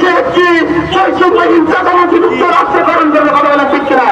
থেকে একটি শৈশব হিংসা সমস্ত রাষ্ট্রকরণ করবে কথা বলা ঠিক না